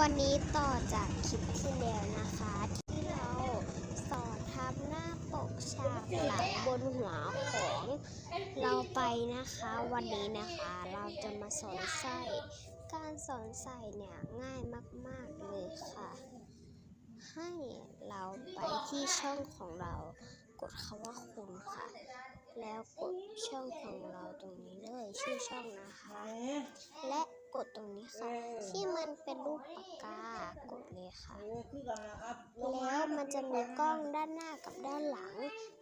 วันนี้ต่อจากคลิปที่แล้วนะคะ ที่เราสอนทำหน้าปกฉากหลังบนหัวของเราไปนะคะ วันนี้นะคะเราจะมาสอนใส่การสอนใส่เนี่ยง่ายมาก ๆ เลยค่ะ ให้เราไปที่ช่องของเรากดคำว่าคุณค่ะ แล้วกดช่องของเราตรงนี้เลยชื่อช่องนะคะ และ กดตรงนี้ค่ะ ที่มันเป็นรูปปากกากดเลยค่ะ แล้วมันจะมีกล้องด้านหน้ากับด้านหลัง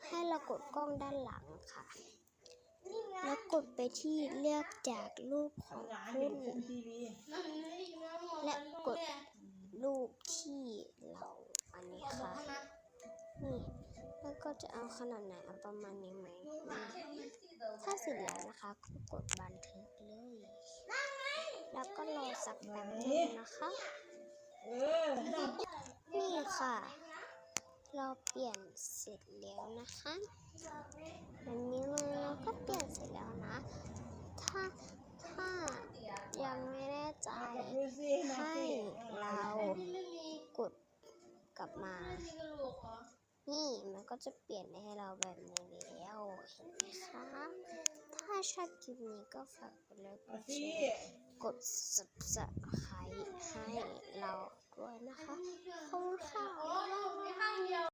ให้เรากดกล้องด้านหลังค่ะ แล้วกดไปที่เลือกจากรูปของคุณและกดรูปที่เราอันนี้ค่ะนี่แล้วก็จะเอาขนาดไหนเอาประมาณนี้ไหมนี่ถ้าเสร็จแล้วนะคะก็กดบันทึกเลย แล้วก็รอสักแป๊บนึงนะคะ นี่ค่ะ เราเปลี่ยนเสร็จแล้วนะคะแบบนี้เลยเราก็เปลี่ยนเสร็จแล้วนะ ถ้าถ้ายังไม่แน่ใจให้เรากดกลับมา นี่มันก็จะเปลี่ยนให้เราแบบนี้แล้วเห็นไหมคะ ถ้าชอบคลิปนี้ก็ฝากกดไลค์กดแชร์กด subscribe ให้เราด้วยนะคะขอบคุณค่ะ